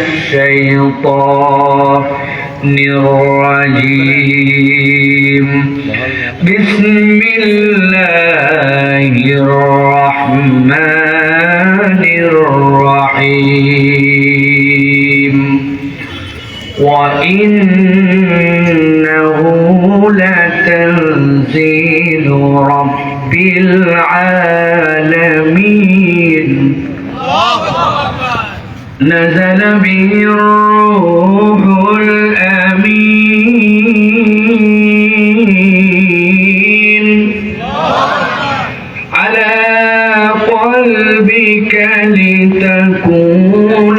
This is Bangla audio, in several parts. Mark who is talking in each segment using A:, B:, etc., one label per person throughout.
A: الشيطان الرجيم. بسم الله الرحمن الرحيم. وإنه لتنزيل رب العالمين. نزل به الروح الأمين. على قلبك لتكون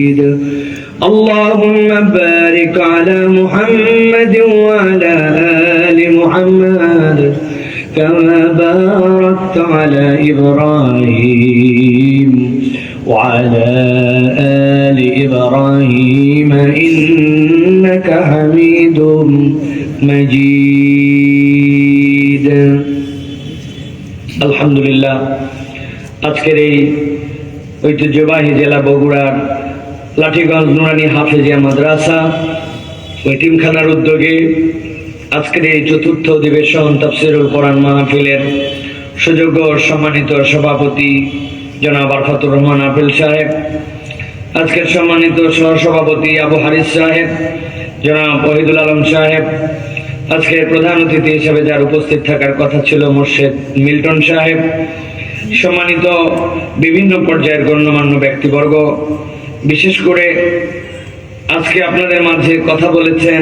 A: اللهم بارك على محمد وعلى آل محمد كما باركت على إبراهيم وعلى آل إبراهيم إنك حميد مجيد আলহামদুলিল্লাহ আজকের এই ঐতিহ্যবাহী জেলা বগুড়ার লাঠিগঞ্জ নুরানি হাফেজিয়া মাদ্রাসা, ওই টিমখানার উদ্যোগে আজকের এই চতুর্থ অধিবেশন তাফসিরুল কোরআন মাহফিলের সুযোগ্য সম্মানিত সভাপতি জনাব আরফাতুর রহমান আফিল সাহেব, আজকের সম্মানিত সহসভাপতি আবু হারিস সাহেব, জনাব ওহিদুল আলম সাহেব, আজকে প্রধান অতিথি হিসেবে যার উপস্থিত থাকার কথা ছিল মোর্শেদ মিল্টন সাহেব, সম্মানিত বিভিন্ন পর্যায়ের গণ্যমান্য ব্যক্তিবর্গ বিশেষ করে আজকে আপনাদের মাঝে কথা বলেছেন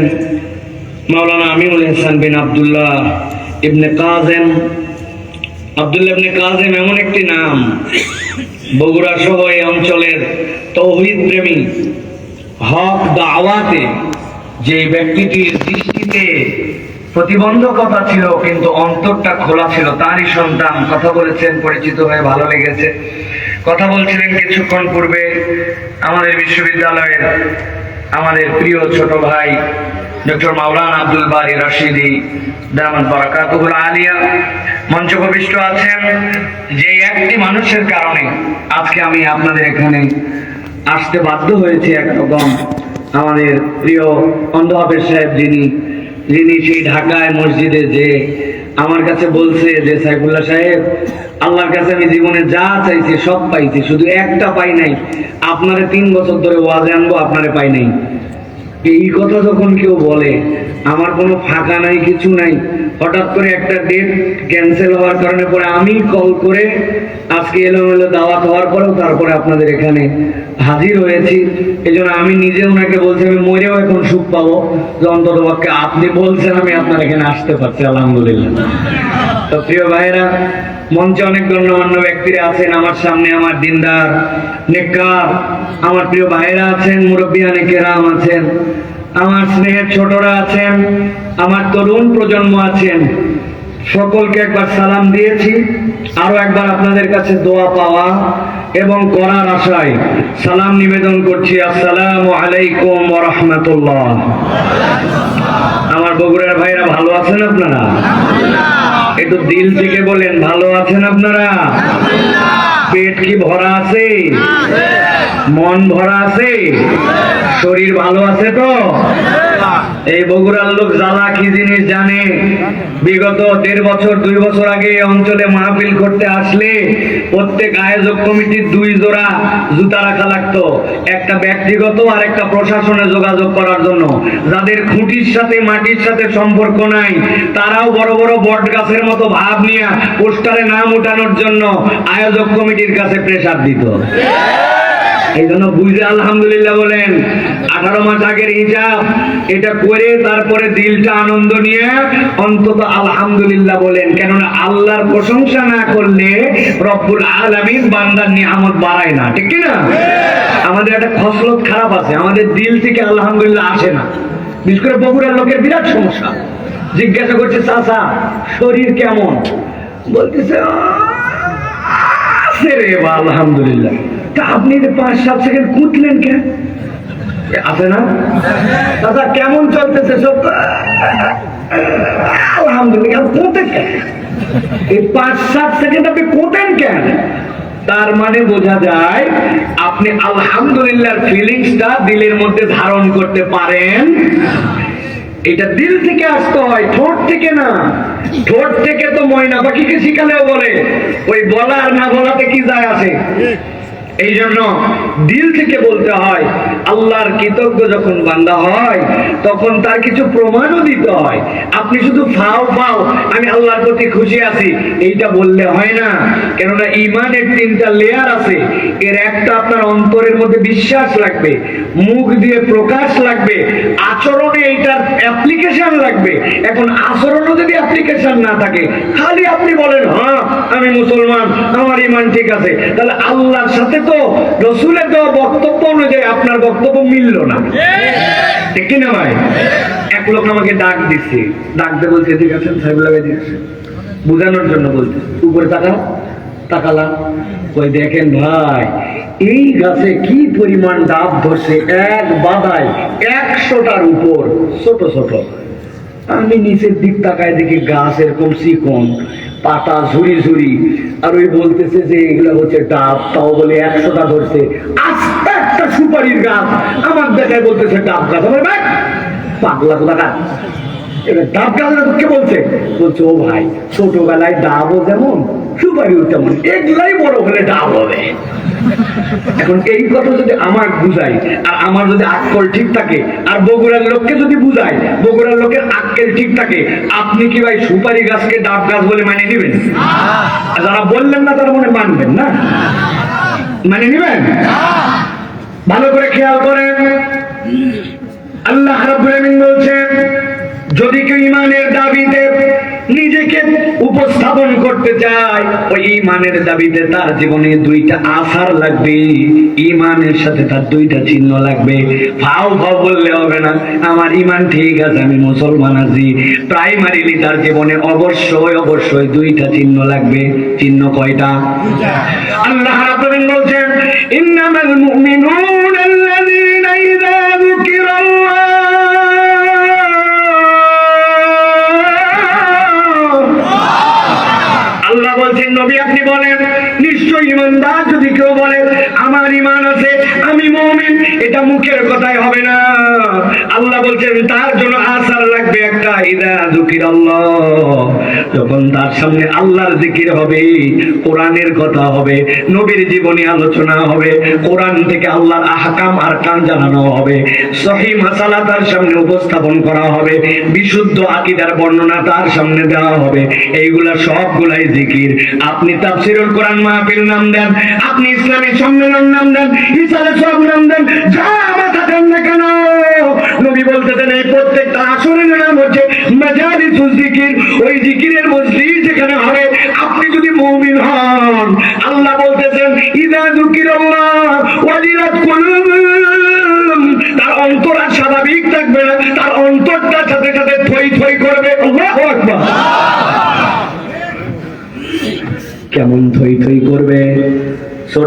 A: মাওলানা আমিনুল হাসান বিন আবদুল্লাহ ইবনে কাজেম। আবদুল্লাহ ইবনে কাজেম এমন একটি নাম। বগুড়া সহ এই অঞ্চলের তৌহিদ প্রেমী হক দাওয়াতে যে ব্যক্তিটির দৃষ্টিতে প্রতিবন্ধকতা ছিল, কিন্তু অন্তরটা খোলা ছিল, তারই সন্তান। কথা বলেছেন, পরিচিত হয়ে ভালো লেগেছে। কথা বলছিলেন কিছুক্ষণ পূর্বে আমাদের বিশ্ববিদ্যালয়ের আমাদের প্রিয় ছোট ভাই ডক্টর মাওলানা আব্দুল বারি রশিদি দামান বারাকাতুল আলিয়া মঞ্চপ্রবিষ্ট আছেন। যে একটি মানুষের কারণে আজকে আমি আপনাদের এখানে আসতে বাধ্য হয়েছি একরকম আমাদের প্রিয় অন্ধ হাফেজ সাহেব যিনি যিনি সেই ঢাকায় মসজিদে যে আমার কাছে বলছে যে, সাইফুল্লাহ সাহেব, আল্লাহর কাছে আমি জীবনে যা চাইছি সব পাইছি, শুধু একটা পাই নাই। আপনারে তিন বছর ধরে ওয়াজে আনব, আপনারে পাই নাই। এই কথা যখন কেউ বলে, আমার কোনো ফাঁকা নাই, কিছু নাই হঠাৎ করে একটা ডেট ক্যান্সেল হওয়ার কারণে পরে আমি কল করে আজকে এলোমেলো দাওয়াত হওয়ার পরেও তারপরে আপনাদের এখানে হাজির হয়েছি। এই জন্য আমি নিজে ওনাকে বলছি, আমি মরেও এখন সুখ পাবো। যে অন্তত পক্ষে আপনি বলছেন, আমি আপনার এখানে আসতে পারছি, আলহামদুলিল্লাহ। তো প্রিয় ভাইরা মঞ্চে অনেক গণ্যমান্য ব্যক্তিরা আছেন, আমার সামনে আমার দিনদার নেককার, আমার প্রিয় ভাইরা আছেন মুরব্বিয়ানে কেরাম আছেন, আমার স্নেহের ছোটরা আছেন আমার তরুণ প্রজন্ম আছেন, সকলকে একবার সালাম দিয়েছি, আরও একবার আপনাদের কাছে দোয়া পাওয়া এবং করার আশায় সালাম নিবেদন করছি, আসসালামু আলাইকুম রাহমাতুল্লাহ। আমার বগুড়ার ভাইরা ভালো আছেন আপনারা? একটু দিল থেকে বলেন, ভালো আছেন আপনারা? পেট কি ভরা আছে? মন ভরা আছে? শরীর ভালো আছে তো? এই বগুড়ার লোক জ্বালা কি জিনিস জানে? বিগত দেড় বছর, দুই বছর আগে এই অঞ্চলে মাহফিল করতে আসলে প্রত্যেক আয়োজক কমিটির দুই জোড়া জুতা রাখা লাগতো। একটা ব্যক্তিগত আর একটা প্রশাসনে যোগাযোগ করার জন্য। যাদের খুঁটির সাথে, মাটির সাথে সম্পর্ক নাই, তারাও বড় বড় বট গাছের মতো ভাব নিয়ে পোস্টারে নাম উঠানোর জন্য আয়োজক কমিটির কাছে প্রেসার দিত। এই জন্য বুঝে আলহামদুলিল্লাহ বলেন। আঠারো মাস আগের হিসাব, এটা করে তারপরে দিলটা আনন্দ নিয়ে অন্তত আলহামদুলিল্লাহ বলেন। কেননা আল্লাহর প্রশংসা না করলে রব্বুল আলামিন বান্দার নিয়ামত বাড়ায় না। ঠিক না আমাদের একটা খসলত খারাপ আছে। আমাদের দিল থেকে আলহামদুলিল্লাহ আসে না। বিশেষ করে বগুড়ার লোকের বিরাট সমস্যা। জিজ্ঞাসা করছে, চাচা, শরীর কেমন? বলতেছে আলহামদুলিল্লাহ। তা আপনি পাঁচ, সাত সেকেন্ড কুটলেন কেন? আছে না? দাদা, কেমন চলতেছে সব? আলহামদুলিল্লাহ কোথেন কেন? এই পাঁচ, সাত সেকেন্ড আপনি কোথেন কেন? তার মানে বোঝা যায়, আপনি আলহামদুলিল্লাহ ফিলিংসটা দিলের মধ্যে ধারণ করতে পারেন। এটা দিল থেকে আসতে হয়, ঠোঁট থেকে না। ঠোঁট থেকে তো ময়না পাখিকে শিখালেও বলে, ওই বলা আর না বলাতে কি যায় আসে এই জন্য দিল থেকে বলতে হয়, আল্লাহর কৃতজ্ঞ যখন বান্দা হয়, তখন তার কিছু প্রমাণও দিতে হয়। আপনি শুধু ফাও ফাও, আমি আল্লাহর প্রতি খুশি আছি। এইটা বললে হয় না। কেননা ইমানের তিনটা লেয়ার আছে। এর একটা আপনার অন্তরের মধ্যে বিশ্বাস লাগবে, মুখ দিয়ে প্রকাশ লাগবে, আচরণে এইটার অ্যাপ্লিকেশন লাগবে। এখন আচরণও যদি অ্যাপ্লিকেশন না থাকে, খালি আপনি বলেন হ্যাঁ আমি মুসলমান, আমার ইমান ঠিক আছে। তাহলে আল্লাহর সাথে তো রসুলের দেওয়া বক্তব্য অনুযায়ী আপনার বক্তব্য মিলল না। ঠিক কি না ভাই? এক লোক আমাকে ডাক দিচ্ছে ডাকতে বলছে, ঠিক আছে ঠিক বুঝানোর জন্য বলছে, উপরে তাকা তাকালাম। ওই দেখেন ভাই, এই গাছে কি পরিমাণ ডাব ধরছে এক বাদায় একশোটার উপর, ছোট ছোট। আমি নিচের দিক তাকায় দেখি গাছ এরকম চিকন পাতা ঝুড়ি ঝুড়ি আর ওই বলতেছে যে এগুলো হচ্ছে ডাব, তাও বলে একশোটা ধরছে। আস্তে একটা সুপারির গাছ। আমার দেখায় বলতেছে ডাব গাছ। আমার ভাই, পাগলা কোথা এবার ডাব গাছ বলছে? বলছে, ও ভাই, ছোটবেলায় ডাবও যেমন, সুপারিও তেমন। এগুলাই বড় হলে ডাব হবে। এখন এই কথা যদি আমার আর আমার যদি আক্কল ঠিক থাকে, আর বগুড়ার লোককে যদি বগুড়ার লোকের আক্কেল ঠিক থাকে, আপনি কি ভাই সুপারি গাছকে ডাব গাছ বলে মানে নেবেন? যারা বললেন না, তারা মনে মানবেন না? মানে নেবেন? ভালো করে খেয়াল করেন। আল্লাহ রাব্বুল আলামিন বলছেন, যদি কেউ ইমানের দাবিতে নিজেকে উপস্থাপন করতে চায় ওই ইমানের দাবিতে তার জীবনে দুইটা আসার লাগবে। ইমানের সাথে তার দুইটা চিহ্ন লাগবে। ফাও ফাও বললে হবে না আমার ইমান ঠিক আছে আমি মুসলমান আছি। প্রাইমারিলি তার জীবনে অবশ্যই অবশ্যই দুইটা চিহ্ন লাগবে। চিহ্ন কয়টা? আল্লাহ রাব্বুল বলছেন ইন্নামাল মুমিনুনা এটা মুখের কথাই হবে না। আল্লাহ বলছেন তার জন্য আসার লাগবে একটা, ইদা দুকির আল্লাহ যখন তার সামনে আল্লাহর জিকির হবে, কোরআনের কথা হবে, নবীর জীবনী আলোচনা হবে, কোরআন থেকে আল্লাহর আহকাম আর কান জানানো হবে, সহি মাসালা তার সামনে উপস্থাপন করা হবে, বিশুদ্ধ আকিদার বর্ণনা তার সামনে দেওয়া হবে, এইগুলা সবগুলাই জিকির। আপনি তাফসিরুল কোরআন মাহফিল নাম দেন, আপনি ইসলামী সম্মেলন নাম দেন ইসালে সব নাম দেন, যা মাথা দেন হচ্ছে মাজালিসুল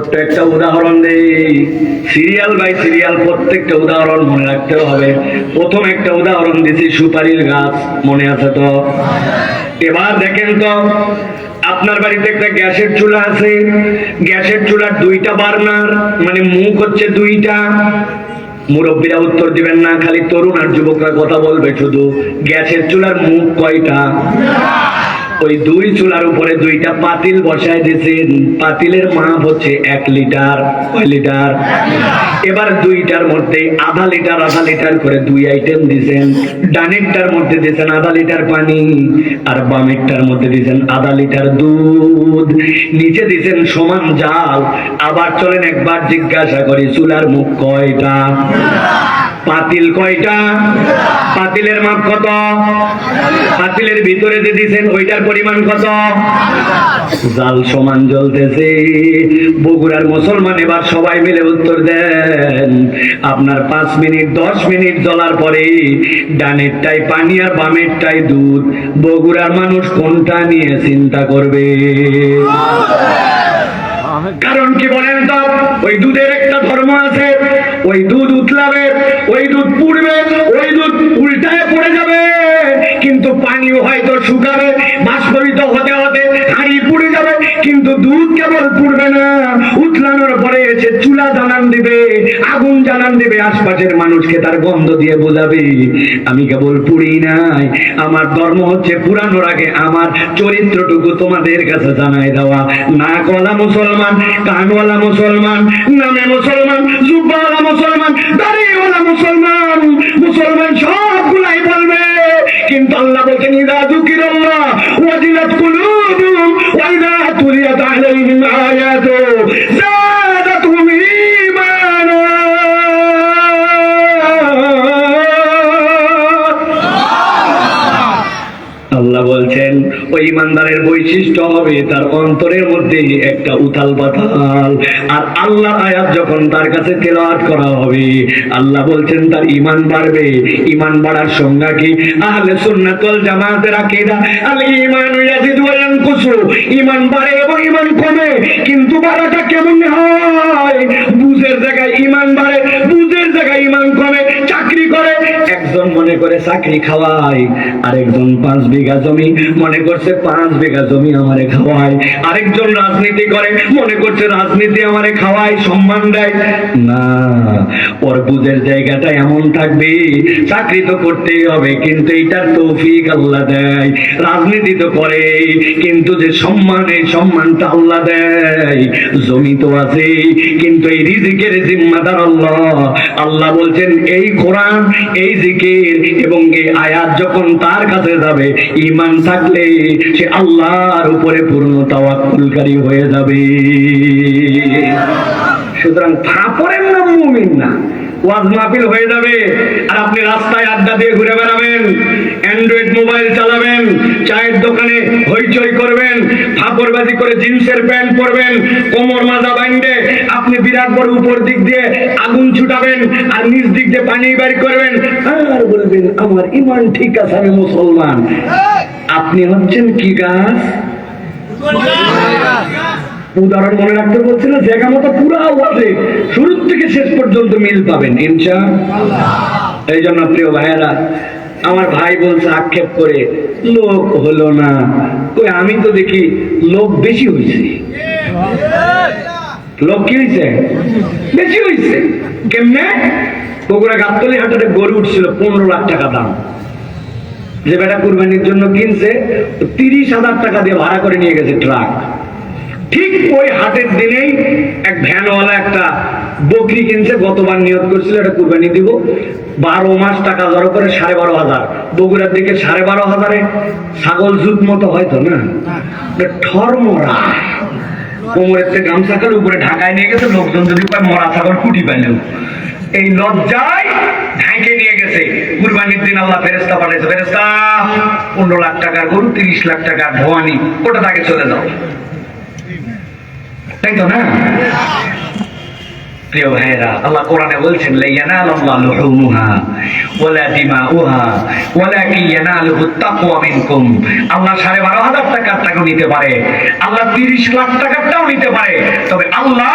A: ছোট্ট একটা উদাহরণ দেই সিরিয়াল বাই সিরিয়াল প্রত্যেকটা উদাহরণ মনে রাখতে হবে। প্রথম একটা উদাহরণ দিছি, সুপারির গাছ, মনে আছে তো? এবার দেখেন তো, আপনার বাড়িতে একটা গ্যাসের চুলা আছে। গ্যাসের চুলার দুইটা বার্নার মানে মুখ হচ্ছে দুইটা। মুরব্বীরা উত্তর দিবেন না, খালি তরুণ আর যুবকরা কথা বলবে শুধু। গ্যাসের চুলার মুখ কয়টা? ওই দুই চুলার উপরে দুইটা পাতিল বসায় দিয়েছেন পাতিলের মাপ হচ্ছে এক লিটার, কয় লিটার? এবার দুইটার মধ্যে আধা লিটার আধা লিটার করে দুই আইটেম দিয়েছেন। ডানেরটার মধ্যে দিয়েছেন আধা লিটার পানি, আর বামেরটার মধ্যে দিয়েছেন আধা লিটার দুধ। নিচে দিয়েছেন সমান জাল। আবার চলেন একবার জিজ্ঞাসা করি, চুলার মুখ কয়টা? পাতিল কয়টা? পাতিলের মাপ কত? পাতিলের ভিতরে যে দিছেন, ওইটার পরিমাণ কত? জাল সমান জ্বলতেছে। বগুড়ার মুসলমান এবার সবাই মিলে উত্তর দেন। আপনার পাঁচ মিনিট, দশ মিনিট জ্বলার পরে ডানেরটাই পানি আর বামেরটাই দুধ। বগুড়ার মানুষ কোনটা নিয়ে চিন্তা করবে? কারণ কি বলেন তো? ওই দুধের একটা ধর্ম আছে ওই দুধ উতলাবে ওই দুধ পুড়বে ওই দুধ উল্টায় পড়ে যাবে পানিও হয়তো শুকাবে বাষ্পরিত হতে হতে হাঁড়ি পুড়ে যাবে, কিন্তু দুধ কেবল পুড়বে না। উতলানোর পরে সে চুলা জানান দিবে, আগুন জানান দিবে, আশপাশের মানুষকে তার গন্ধ দিয়ে বোঝাবে, আমি কেবল পুড়ি নাই, আমার ধর্ম হচ্ছে পুরানোর আগে আমার চরিত্রটুকু তোমাদের কাছে জানাই দেওয়া। না কলা মুসলমান, কানওয়ালা মুসলমান, নামে মুসলমান, জুব্বাওয়ালা মুসলমান, দাড়িওয়ালা মুসলমান মুসলমান সবগুলাই আল্লাহ বলছেন, ইদা যুকিরাল্লাহ ওয়াজিলাত ওয়া ইদা তুলিয়াত আলাইহিম আয়াতু যাদাতুহুম আল্লাহ বলছেন ওই ইমানদারের বৈশিষ্ট্য হবে, তার অন্তরের মধ্যে একটা উথাল পাতাল আর আল্লাহ আয়াত যখন তার কাছে তেলাওয়াত করা হবে, আল্লাহ বলছেন, তার ইমান বাড়বে। ইমান বাড়ার সংজ্ঞা কি? আহলে সুন্নাত ওয়াল জামাতের আকীদা। আল ঈমানু ইয়াজিদু ওয়া ইয়ানকুসু ঈমান বাড়ে এবং ঈমান কমে, কিন্তু বাড়াটা কেমন হয়? বুঝের জায়গায় ইমান বাড়ে, বুঝের জায়গায় ইমান কমে, চাকরি করে। একজন মনে করে চাকরি খাওয়ায়, আরেকজন পাঁচ বিঘা জমি, মনে করছে পাঁচ বিঘা জমি আমারে খাওয়ায় আরেকজন রাজনীতি করে, মনে করছে রাজনীতি আমারে খাওয়ায়, সম্মান দেয়। না, ওর বুঝের জায়গাটা এমন থাকবে, চাকরি তো করতেই হবে, কিন্তু এইটার তৌফিক আল্লাহ দেয়। রাজনীতি তো করে, কিন্তু যে সম্মান এই সম্মানটা আল্লাহ দেয়। জমি তো আছে, কিন্তু এই রিজিকের জিম্মাদার আল্লাহ। আল্লাহ বলছেন, এই কোরআন, এই জিকির এবং এই আয়াত যখন তার কাছে যাবে ইমান থাকলে সে আল্লাহর উপরে পূর্ণ তাওয়াক্কুলকারী হয়ে যাবে। সুতরাং থাপরের নাম মুমিন না। ওয়াজ মাহফিল হয়ে যাবে আর আপনি রাস্তায় আড্ডা দিয়ে ঘুরে বেড়াবেন অ্যান্ড্রয়েড মোবাইল চালাবেন চায়ের দোকানে হইচই করবেন ফাপড়বাজি করে জিন্সের প্যান্ট পরবেন কোমর মাজা বাইন্ডে আপনি বিরাট বড় উপর দিক দিয়ে আগুন ছুটাবেন আর নিচ দিক দিয়ে পানি বের করবেন আর বলবেন আমার ইমান ঠিক আছে আমি মুসলমান। আপনি হচ্ছেন কি গাছ? উদাহরণ মনে রাখতে বলছিল, জায়গা মতো পুরো আছে শুরু থেকে শেষ পর্যন্ত মিল পাবেন, ইনশা এই জন্য প্রিয় ভাইয়েরা, আমার ভাই বলছে, আক্ষেপ করে, লোক হলো না। কই, আমি তো দেখি লোক বেশি হয়েছে লোক কি হয়েছে বেশি হয়েছে কেমনে? বগুড়া গাবতলি হাটে গরু উঠছিল, পনেরো লাখ টাকা দাম। যে বেটা কুরবানির জন্য কিনছে, তিরিশ হাজার টাকা দিয়ে ভাড়া করে নিয়ে গেছে ট্রাক। ঠিক ওই হাটের দিনেই এক ভ্যানওয়ালা একটা বকরি কিনছে, গতবার নিয়োগ করছিল, এটা কুরবানি দিব। বারো মাস টাকা জড়ো করে সাড়ে বারো হাজার। বগুড়ার দিকে সাড়ে বারো হাজারে। ছাগল জুত মতো হয়তো না? ঠরমরা। কোমরের থেকে গামছা করে উপরে ঢাকায় নিয়ে গেছে, লোকজন যদি পায় মরা ছাগল কুটি পাইলেও। এই লজ্জায় ঢাইকে নিয়ে গেছে। কুরবানির দিন আল্লাহ ফেরেস্তা পাঠাইছে ফেরেস্তা পনেরো লাখ টাকার গরু, তিরিশ লাখ টাকার ভবানি ওটা তাকে চলে যাও। তাই তো না প্রিয় ভাইয়েরা, আল্লাহ কোরআনে বলছেন আল্লাহ সাড়ে বারো হাজার টাকার টাকা নিতে পারে, আল্লাহ তিরিশ লাখ টাকারটাও নিতে পারে, তবে আল্লাহ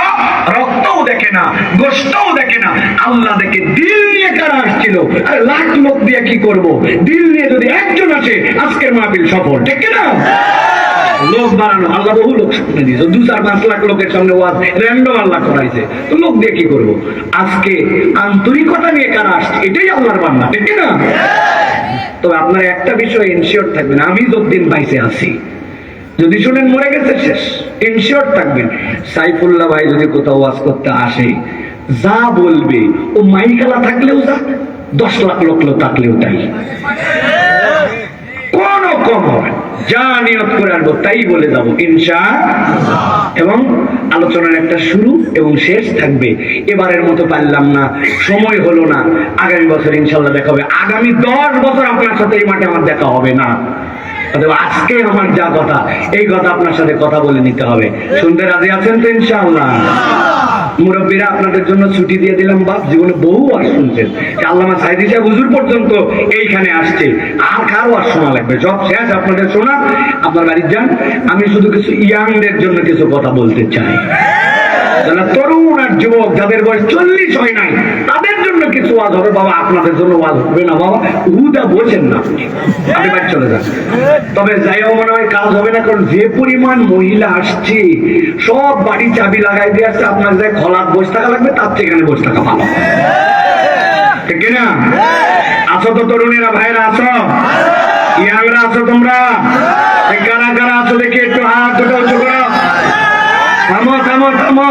A: রক্তও দেখে না গোষ্ঠও দেখে না। আল্লাহ দেখে দিল নিয়ে কারা আসছিল? আরে লাখ লোক দিয়ে কি করব? দিল নিয়ে যদি একজন আসে, আজকের মাহফিল সফল, ঠিক না লোক বাড়ানো, আল্লাহ বহু লোক সামনে দিয়েছে। দু চার পাঁচ লাখ লোকের সামনে ওয়াজ র্যান্ডম আল্লাহ করাইছে। তো লোক দিয়ে কি করব? আজকে আন্তরিকতা নিয়ে কারা আসছে? এটাই আল্লাহর বান্না ঠিক না তবে আপনার একটা বিষয় ইনশিওর থাকবেন আমি যতদিন বাইসে আছি। যদি শুনেন মরে গেছে শেষ ইনশিওর থাকবেন। সাইফুল্লাহ ভাই যদি কোথাও ওয়াজ করতে আসে, যা বলবে, ও মাইকালা থাকলেও যা, দশ লাখ লোক থাকলেও তাই। কোন কম হবে। যা নিয়ত করে আনব, তাই বলে যাব, ইনশা এবং আলোচনার একটা শুরু এবং শেষ থাকবে। এবারের মতো পারলাম না, সময় হলো না। আগামী বছর ইনশাল্লাহ দেখা হবে। আগামী দশ বছর আপনার সাথে এই মাঠে আমার দেখা হবে না। অতএব আজকে আমার যা কথা, এই কথা আপনার সাথে কথা বলে নিতে হবে। শুনতে রাজি আছেন তো ইনশাআল্লাহ? মুরব্বীরা আপনাদের জন্য ছুটি দিয়ে দিলাম। বাপ জীবনে বহু আর শুনছেন। আল্লামা সাইদি সাহেব হুজুর পর্যন্ত এইখানে আসছে। আর কারও আর শোনা লাগবে। সব শেষ, আপনাদের শোনা। আপনার বাড়ির যান। আমি শুধু কিছু ইয়াংদের জন্য কিছু কথা বলতে চাই। তরুণ আর যুবক, যাদের বয়স চল্লিশ হয় নাই, তাদের জন্য কিছু ওয়াজ হবে, বাবা, আপনাদের জন্য ওয়াজ হবে না, বাবা। হুদা বোঝেন না আপনি। বাড়ি চলে যান। তবে যাই হোক, মনে হয় কাজ হবে না, কারণ যে পরিমাণ মহিলা আসছে, সব বাড়ি চাবি লাগাই দিয়ে আসছে, আপনার যে খলাত বসে থাকা লাগবে, তার থেকে এখানে বসে থাকা ভালো। ঠিক না আছো তো তরুণীরা ভাইরা আছো? ইয়াংরা আছো তোমরা? কারা কারা আছো দেখি, একটু হাত দুটো উঁচু করো। থামো থামো থামো।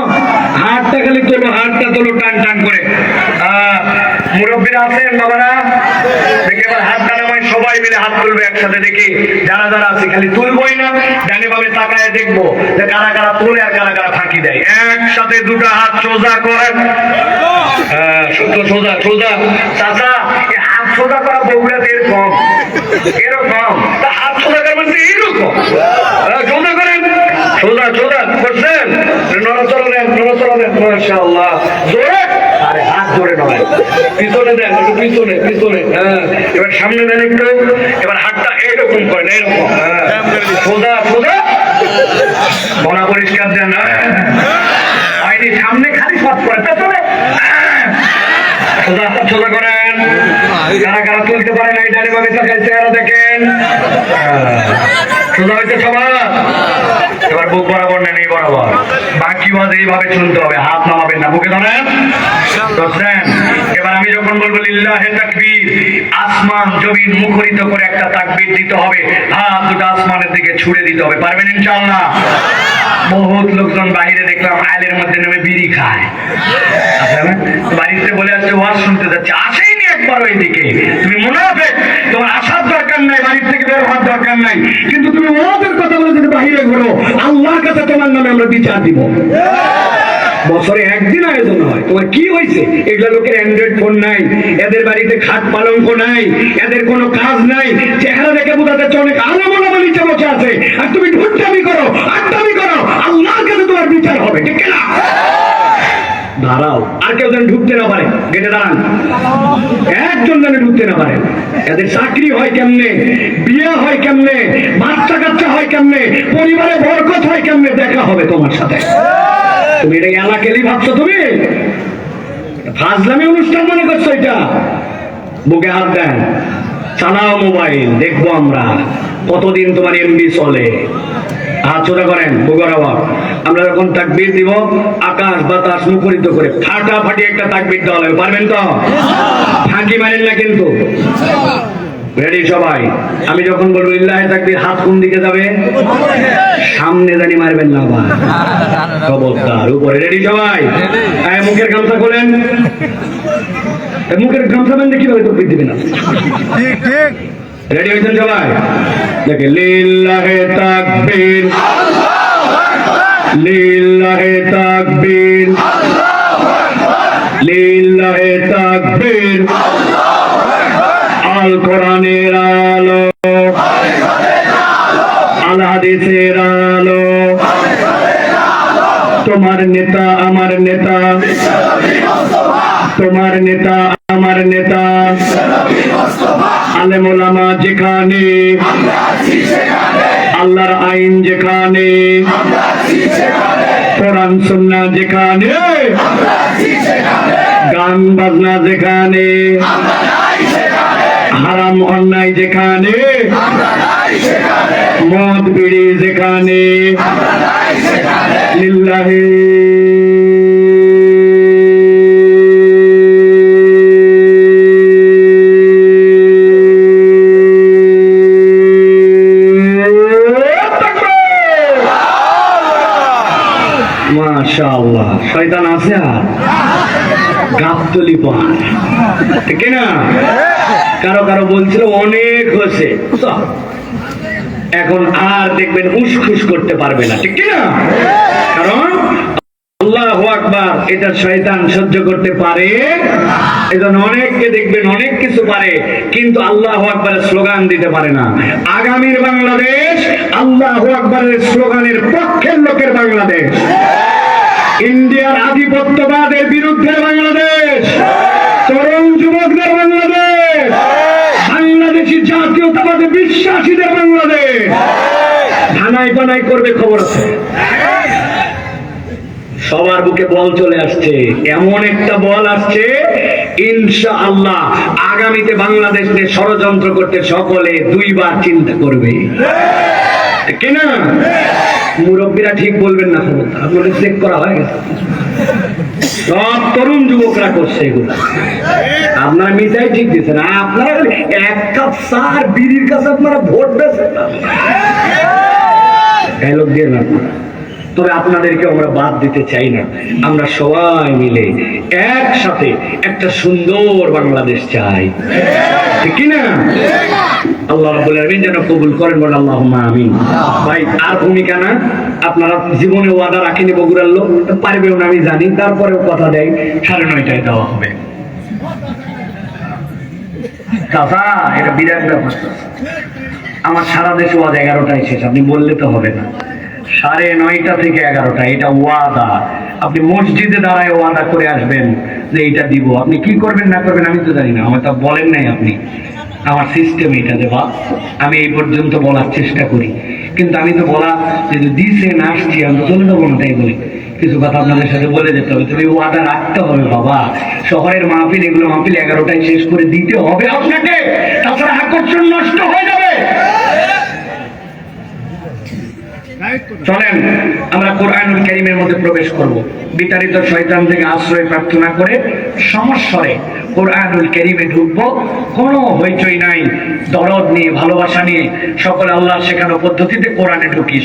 A: হাতটা খালি তোলো হাতটা তোলো টান টান করে। মুরব্বীরা আছেন বাবারা? এবার হাতটা সবাই মিলে হাত তুলবে একসাথে দেখি। যারা যারা আছে খালি তুলবই না ডানে ভাবে তাকায় দেখব যে কারা কারা তোলে আর কারা কারা ফাঁকি দেয়। একসাথে দুটো হাত সোজা করেন। শুদ্ধ সোজা সোজা। চাচা হাত সোজা করা বগুড়াতে এরকম। এরকম? তা হাত সোজা করা মানে এইরকম। হ্যাঁ, সোজা করেন। সোজা সোজা করছেন? নড়াচড়া দেন নড়াচড়া দেন মাশাআল্লাহ। জোরে? হাত জোরে নয়। পিছনে দেন পিছনে পিছনে হ্যাঁ। এবার সামনে দেন একটু। এবার হাতটা এইরকম করেন, এইরকম হ্যাঁ। সোজা সোজা। মনা পরিষ্কার দেন হ্যাঁ। হয়নি সামনে খালি শট করে, পেছনে। সোজা হাত করেন। কারা কারা তুলতে পারেন এই ডানে বামে তাকায় চেহারা দেখেন? হ্যাঁ। সোজা হয়েছে সবার। এবার বুক বরাবর নেন এই বরাবর বাকি ওয়াজ এইভাবে শুনতে হবে, হাত নামাবেন না। বুকে ধরেন। এবার আমি যখন বলব, লিল্লাহে তাকবীর আসমান, জমিন মুখরিত করে একটা তাকবীর দিতে হবে। হাত দুটো আসমানের দিকে ছুড়ে দিতে হবে। পারবেন ইনশাআল্লাহ? বহুত লোকজন বাইরে দেখলাম, আইলের মধ্যে নেমে বিড়ি খায়? বাড়িতে বলে আসছে, ওয়াজ শুনতে যাচ্ছে। এদের বাড়িতে খাট পালঙ্ক নাই, এদের কোনো কাজ নাই, চেহারা দেখে বোঝা যাচ্ছে অনেক আলামনা নিচে আর তুমি ঢুকটামি করো আড্ডামি করো, আল্লাহর কাছে তোমার বিচার হবে, ঠিক দাঁড়াও। আর কেউ যেন ঢুকতে না পারে। গেটে দাঁড়ান। একজন যেন ঢুকতে না পারে। এদের চাকরি হয় কেমনে? বিয়ে হয় কেমনে? বাচ্চা কাচ্চা হয় কেমনে? পরিবারে বরকত হয় কেমনে? দেখা হবে তোমার সাথে। তুমি এটা এলাকেলি ভাবছ তুমি? ফাজলামি অনুষ্ঠান মনে করছ এটা? বুকে হাত দেন। চালাও মোবাইল, দেখব আমরা। কতদিন তোমার এমবি চলে? হাত সোজা করেন, বুকের আবার আমরা যখন তাকবির দিব, আকাশ বাতাস মুখরিত করে ফাটাফাটি একটা তাকবির দেওয়া লাগবে, পারবেন তো? ফাঁকি মারেন না কিন্তু। রেডি সবাই? আমি যখন বলব, ইল্লাহে তাকবির হাত কোন দিকে যাবে? সামনে জানি মারবেন না আবার। খবরদার, উপরে। রেডি সবাই? মুখের গামছা খোলেন। মুখের গামছা বেঁধে কীভাবে তকবির দিবেন না
B: ঠিক ঠিক।
A: রেডি হয়েছেন সবাই দেখে লিল্লাহে তাকবীর লিল্লাহে তাকবীর লিল্লাহে তাকবীর আল কোরআনের আলো আল হাদিসের আলো তোমার নেতা আমার নেতা তোমার নেতা আমার নেতা আলেমোলামা যেখানে আল্লাহর আইন যেখানে কোরআন সুন্না যেখানে গান বাজনা যেখানে হারাম অন্যায় যেখানে মদ বিড়ি যেখানে। লিল্লাহি। দেখবেন করতে পারবে না, ঠিক কারণ আল্লাহ আকবার, এটা শয়তান সহ্য করতে পারে, এজন্য অনেককে দেখবেন অনেক কিছু পারে, কিন্তু আল্লাহ আকবরের স্লোগান দিতে পারে না। আগামীর বাংলাদেশ আল্লাহ আকবরের স্লোগানের পক্ষের লোকের বাংলাদেশ। ইন্ডিয়ার আধিপত্যবাদের বিরুদ্ধে বাংলাদেশ। তরুণ যুবকদের বাংলাদেশ। বাংলাদেশি জাতীয়তাবাদে বিশ্বাসীদের বাংলাদেশ। ধানাই বানাই করবে খবর আছে। সবার বুকে বল চলে আসছে। এমন একটা বল আসছে ইনশা আল্লাহ আগামীতে বাংলাদেশ নিয়ে ষড়যন্ত্র করতে সকলে দুইবার চিন্তা করবে। কিনা? মুরব্বীরা ঠিক বলবেন না খবরদার বলে চেক করা হয়ে গেছে। সব তরুণ যুবকরা করছে এগুলো। আপনারা মিটাই ঠিক দিচ্ছেন আপনারা এক কাপ সার বিড়ির কাছে আপনারা ভোট বেছেন ডায়লগ দিয়ে না। তবে আপনাদেরকে আমরা বাদ দিতে চাই না। আমরা সবাই মিলে একসাথে একটা সুন্দর বাংলাদেশ চাই। ঠিক না? আল্লাহ রাব্বুল আলামিন যেন কবুল করেন বলেন আল্লাহুম্মা আমিন। ভাই, আর ভূমিকা না? আপনারা জীবনে ওয়াদা রাখেনি বগুড়ার লোক পারবেও না, আমি জানি। তারপরেও কথা দেয়, সাড়ে নয়টায় দেওয়া হবে। চাচা, এটা বিরাট ব্যাপার। আমার সারা দেশে ওয়াদা এগারোটায় শেষ, আপনি বললে তো হবে না। সাড়ে নয়টা থেকে এগারোটা, এটা ওয়াদা। আপনি মসজিদে দাঁড়ায় ওয়াদা করে আসবেন যে এইটা দিব। আপনি কি করবেন, না করবেন, আমি তো জানি না। আমার তো বলেন নাই আপনি। আমার সিস্টেম এটা দেবা আমি এই পর্যন্ত বলার চেষ্টা করি। কিন্তু আমি তো বলা, যে দিছে না আসছি, আমি তো চলে যাব না, তাই বলি। কিছু কথা আপনাদের সাথে বলে যেতে হবে। তুমি ওয়াদা রাখতে হবে, বাবা। শহরের মাহফিল, এগুলো মাহফিল এগারোটায় শেষ করে দিতে হবে আপনাকে। তাছাড়া আকর্ষণ নষ্ট হয়ে যাবে। চলেন, আমরা কোরআনুল করিমের মধ্যে প্রবেশ করব। বিতাড়িত শয়তান থেকে আশ্রয় প্রার্থনা করে সমস্বরে কোরআনুল করিমে ঢুকবো। কোনো হইচই নাই, দরদ নিয়ে, ভালোবাসা নিয়ে। সকল আল্লাহ শেখানো পদ্ধতিতে কোরআনে ঢুকি।